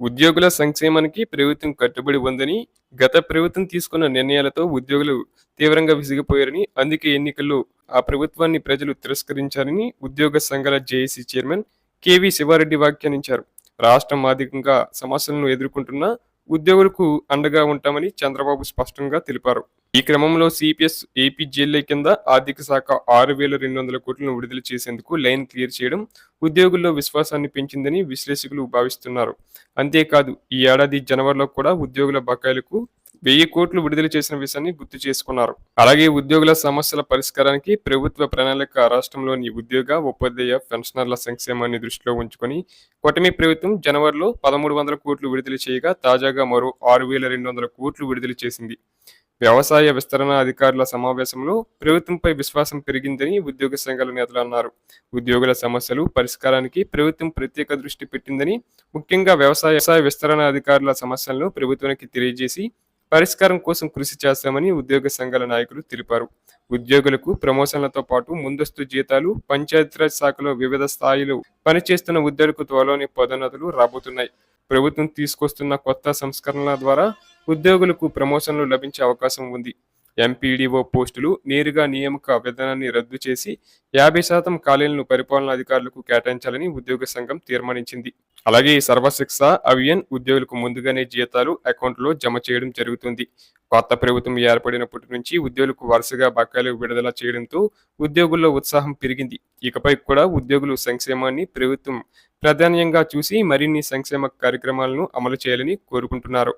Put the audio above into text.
ఉద్యోగుల సంక్షేమానికి ప్రభుత్వం కట్టుబడి ఉందని గత ప్రభుత్వం తీసుకున్న నిర్ణయాలతో ఉద్యోగులు తీవ్రంగా విసిగిపోయారని అందుకే ఎన్నికల్లో ఆ ప్రభుత్వాన్ని ప్రజలు తిరస్కరించారని ఉద్యోగ సంఘాల జేఏసీ చైర్మన్ కేవీ శివారెడ్డి వ్యాఖ్యానించారు. రాష్ట్రం ఆర్థికంగా సమస్యలను ఎదుర్కొంటున్న ఉద్యోగులకు అండగా ఉంటామని చంద్రబాబు స్పష్టంగా తెలిపారు. ఈ క్రమంలో సిపిఎస్ ఏపీ జేఎల్ఐ కింద ఆర్థిక శాఖ ఆరు వేల రెండు వందల కోట్లను విడుదల చేసేందుకు లైన్ క్లియర్ చేయడం ఉద్యోగుల్లో విశ్వాసాన్ని పెంచిందని విశ్లేషకులు భావిస్తున్నారు. అంతేకాదు ఈ ఏడాది జనవరిలో కూడా ఉద్యోగుల బకాయిలకు వెయ్యి కోట్లు విడుదల చేసిన విషయాన్ని గుర్తు చేసుకున్నారు. అలాగే ఉద్యోగుల సమస్యల పరిష్కారానికి ప్రభుత్వ ప్రణాళిక రాష్ట్రంలోని ఉద్యోగ ఉపాధ్యాయ పెన్షనర్ల సంక్షేమాన్ని దృష్టిలో ఉంచుకొని కూటమి ప్రభుత్వం జనవరిలో పదమూడు వందల కోట్లు విడుదల చేయగా తాజాగా మరో ఆరు వేల రెండు వందల కోట్లు విడుదల చేసింది. వ్యవసాయ విస్తరణ అధికారుల సమావేశంలో ప్రభుత్వంపై విశ్వాసం పెరిగిందని ఉద్యోగ సంఘాల నేతలు అన్నారు. ఉద్యోగుల సమస్యలు పరిష్కారానికి ప్రభుత్వం ప్రత్యేక దృష్టి పెట్టిందని ముఖ్యంగా వ్యవసాయ వ్యవసాయ విస్తరణ అధికారుల సమస్యలను ప్రభుత్వానికి తెలియజేసి పరిష్కారం కోసం కృషి చేస్తామని ఉద్యోగ సంఘాల నాయకులు తెలిపారు. ఉద్యోగులకు ప్రమోషన్లతో పాటు ముందస్తు జీతాలు పంచాయతీరాజ్ శాఖలో వివిధ స్థాయిలో పనిచేస్తున్న ఉద్యోగులకు త్వరలోని పదోన్నతులు రాబోతున్నాయి. ప్రభుత్వం తీసుకొస్తున్న కొత్త సంస్కరణల ద్వారా ఉద్యోగులకు ప్రమోషన్లు లభించే అవకాశం ఉంది. ఎంపీడీఓ పోస్టులు నేరుగా నియామక విధానాన్ని రద్దు చేసి యాభై శాతం ఖాళీలను పరిపాలనా అధికారులకు కేటాయించాలని ఉద్యోగ సంఘం తీర్మానించింది. అలాగే ఈ సర్వశిక్ష అవియన్ ఉద్యోగులకు ముందుగానే జీతాలు అకౌంట్లో జమ చేయడం జరుగుతుంది. కొత్త ప్రభుత్వం ఏర్పడినప్పటి నుంచి ఉద్యోగులకు వరుసగా బకాయిలు విడుదల చేయడంతో ఉద్యోగుల్లో ఉత్సాహం పెరిగింది. ఇకపై కూడా ఉద్యోగులు సంక్షేమాన్ని ప్రభుత్వం ప్రాధాన్యంగా చూసి మరిన్ని సంక్షేమ కార్యక్రమాలను అమలు చేయాలని కోరుకుంటున్నారు.